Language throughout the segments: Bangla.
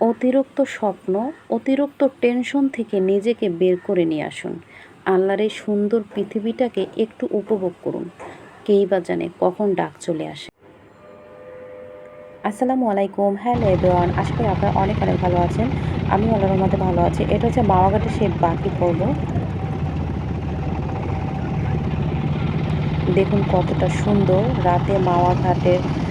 অতিরিক্ত স্বপ্ন অতিরিক্ত টেনশন থেকে নিজেকে বের করে নিয়ে আসুন। আল্লাহর এই সুন্দর পৃথিবীটাকে একটু উপভোগ করুন। কেই বা জানে কখন ডাক চলে আসে। আসসালামু আলাইকুম। হ্যালো এভরিওয়ান আশা করি আপনারা অনেক অনেক ভালো আছেন। আমি আল্লাহর মধ্যে ভালো আছি। এটা হচ্ছে মাওয়াঘাটে সেই বাকি পর্ব। দেখুন কতটা সুন্দর। রাতে মাওয়া ঘাটের আহ,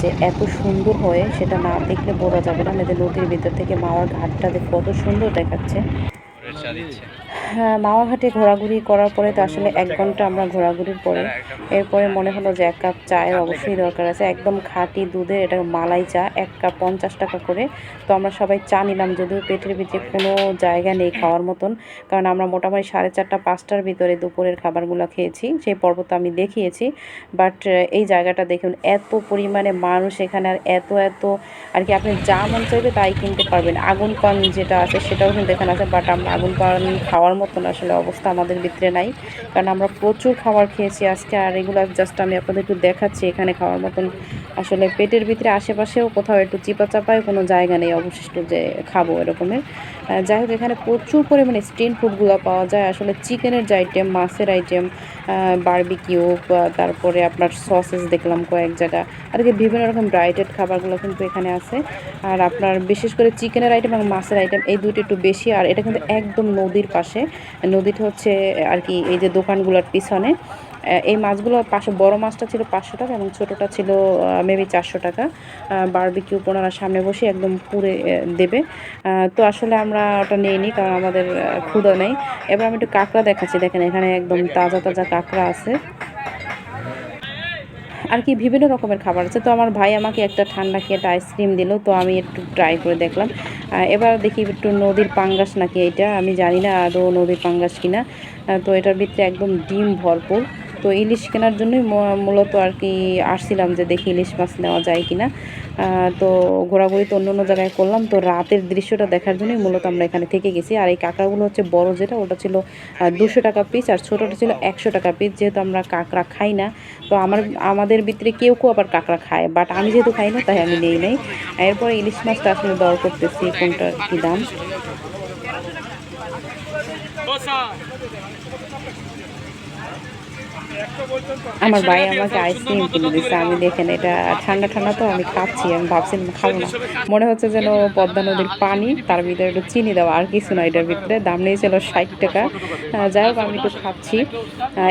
যে এত সুন্দর হয় সেটা না দেখলে বোঝা যাবে না। নদীর ভিতর থেকে মাওয়ার ঘাটটা কত সুন্দর দেখাচ্ছে। হ্যাঁ মাওয়া ঘাটে ঘোরাঘুরি করার পরে তো আসলে এক ঘণ্টা আমরা ঘোরাঘুরির পরে। এরপরে মনে হলো যে এক কাপ চায়ের অবশ্যই দরকার আছে। একদম খাঁটি দুধের এটা মালাই চা, এক কাপ পঞ্চাশ টাকা করে। তো আমরা সবাই চা নিলাম, যদিও পেটের ভিতরে কোনো জায়গা নেই খাওয়ার মতন। কারণ আমরা মোটামুটি সাড়ে চারটা, পাঁচটার ভিতরে দুপুরের খাবারগুলো খেয়েছি। সেই পর্ব তো আমি দেখিয়েছি। বাট এই জায়গাটা দেখুন, এত পরিমাণে মানুষ এখানে আর এত এত, আর কি আপনি যা মন চাইবে তাই কিনতে পারবেন। আগুন পান যেটা আছে সেটাও কিন্তু এখানে আছে, বাট আমরা আগুন পান খাওয়ার মতন আসলে অবস্থা আমাদের ভিতরে নাই। কারণ আমরা প্রচুর খাবার খেয়েছি আজকে, আর এগুলো জাস্ট আমি আপনাদের একটু দেখাচ্ছি, এখানে খাওয়ার মতন আসলে পেটের ভিতরে, আশেপাশেও কোথাও একটু চিপা চাপায় কোনো জায়গা নেই অবশিষ্ট যে খাব এরকমের। যাই হোক, এখানে প্রচুর পরিমাণে স্টিম ফুডগুলো পাওয়া যায়। আসলে চিকেনের যে আইটেম মাছের আইটেম বারবিকিউ তারপরে আপনার সসেস দেখলাম কয়েক জায়গা। আর কি বিভিন্ন রকম ব্রাইটেড খাবারগুলো কিন্তু এখানে আছে। আর আপনার বিশেষ করে চিকেনের আইটেম এবং মাছের আইটেম এই দুইটা একটু বেশি। আর এটা কিন্তু একদম নদীর পাশে। নদীটা হচ্ছে, আর কি এই যে দোকানগুলোর পিছনে। এই মাছগুলো পাশে বড় মাছটা ছিল পাঁচশো টাকা এবং ছোটোটা ছিল মেবি চারশো টাকা। বারবিকিউ পোনার সামনে বসে একদম পুরে দেবে। তো আসলে আমরা ওটা নিইনি কারণ আমাদের ক্ষুধা নেই। এবার আমি একটু কাঁকড়া দেখাচ্ছি দেখেন এখানে একদম তাজা তাজা কাঁকড়া আছে। আর কি বিভিন্ন রকমের খাবার আছে। তো আমার ভাই আমাকে একটা ঠান্ডা খেয়ে একটা আইসক্রিম দিল তো আমি একটু ট্রাই করে দেখলাম। এবার দেখি একটু নদীর পাঙ্গাস নাকি এটা আমি জানি না আদৌ নদীর পাঙ্গাস কিনা। তো এটার ভিতরে একদম ডিম ভরপুর। তো ইলিশ কেনার জন্যই মূলত আর কি আসছিলাম যে দেখি ইলিশ মাছ নেওয়া যায় কিনা। আহ, তো ঘোরাঘুরি তো অন্য অন্য জায়গায় করলাম। তো রাতের দৃশ্যটা দেখার জন্যই মূলত আমরা এখানে থেকে গেছি। আর এই কাঁকড়াগুলো হচ্ছে বড় যেটা ওটা ছিল দুশো টাকা পিস আর ছোটোটা ছিল একশো টাকা পিস যেহেতু আমরা কাঁকড়া খাই না তো আমার আমাদের ভিতরে কেউ কেউ আবার কাঁকড়া খায়। বাট আমি যেহেতু খাই না তাই আমি নেই নাই। এরপরে ইলিশ মাছটা আসলে দর করতেছি কোনটার কী দাম। আমার ভাই আমাকে আইসক্রিম কিনে দিচ্ছে আমি দেখেন এটা ঠান্ডা ঠান্ডা তো, আমি খাচ্ছি, আমি ভাবছিলাম খাব না। মনে হচ্ছে যেন পদ্মা নদীর পানি, তার ভিতরে একটু চিনি দেওয়া, আর কিছু না এটার ভিতরে, দাম নিয়েছিল ষাট টাকা। যাই হোক, আমি একটু খাচ্ছি।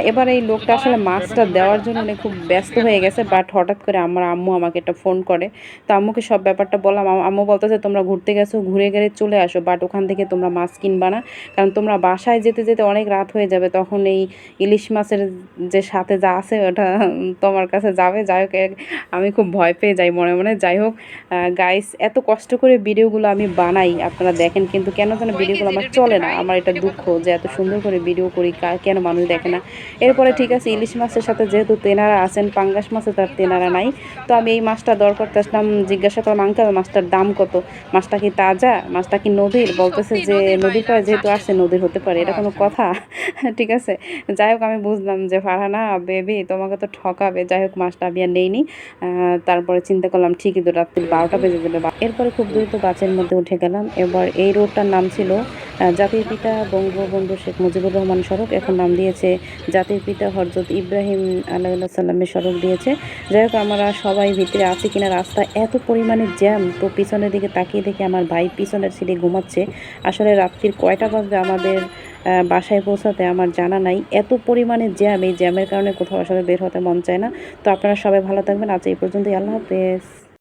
এবার এই লোকটা আসলে মাছটা দেওয়ার জন্য উনি খুব ব্যস্ত হয়ে গেছে, বাট হঠাৎ করে আমার আম্মু আমাকে একটা ফোন করে। তো আম্মুকে সব ব্যাপারটা বললাম, আম- আম্মু বলতেছে, তোমরা ঘুরতে গেছো, ঘুরে গেলে চলে আসো, বাট ওখান থেকে তোমরা মাছ কিনবা না। কারণ তোমরা বাসায় যেতে যেতে অনেক রাত হয়ে যাবে, তখন এই ইলিশ মাছের যে সাথে যা আছে ওটা তোমার কাছে যাবে। যাই হোক আমি খুব ভয় পেয়ে যাই মনে মনে। যাই হোক গাইস এত কষ্ট করে ভিডিওগুলো আমি বানাই আপনারা দেখেন কিন্তু কেন যেন ভিডিওগুলো আমার চলে না। আমার এটা দুঃখ যে এত সুন্দর করে ভিডিও করি কেন মানুষ দেখে না? এরপরে ঠিক আছে ইলিশ মাছের সাথে যেহেতু তেনারা আছেন পাঙ্গাস মাছে তার তেনারা নাই। তো আমি এই মাছটা দর করতে আসলাম জিজ্ঞাসা করলাম আঙ্কেল মাছটার দাম কত? মাছটা কি তাজা? মাছটা কি নদীর? বলতেছে যে নদীর পাড়ে যেহেতু আসছে নদীর হতে পারে এটা কোনো কথা? ঠিক আছে। যাই হোক আমি বুঝলাম যে ফারহানা বেবি তোমাকে তো ঠকাবে। যাই হোক মাছটা আমি আর নেইনি। তারপরে চিন্তা করলাম, ঠিকই তো রাত্রি বারোটা বেজে বা- এরপরে খুব দ্রুত গাছের মধ্যে উঠে গেলাম। এবার এই রোডটার নাম ছিল জাতির পিতা বঙ্গবন্ধু শেখ মুজিবুর রহমান সড়ক। এখন নাম দিয়েছে জাতির পিতা হরজত ইব্রাহিম আল্লাহ সাল্লামের সড়ক দিয়েছে। যাই হোক আমরা সবাই ভিতরে আছি কিনা রাস্তা এত পরিমাণে জ্যাম। তো পিছনের দিকে তাকিয়ে দেখে আমার ভাই পিছনের সিটে ঘুমাচ্ছে। আসলে রাত্রির কয়টা বাজবে আমাদের বাসায় পৌঁছাতে আমার জানা নাই। এত পরিমাণে জ্যাম, এই জ্যামের কারণে কোথাও আসলে বের হতে মন চায় না। তো আপনারা সবাই ভালো থাকবেন। আজ এই পর্যন্তই। আল্লাহ হাফেজ।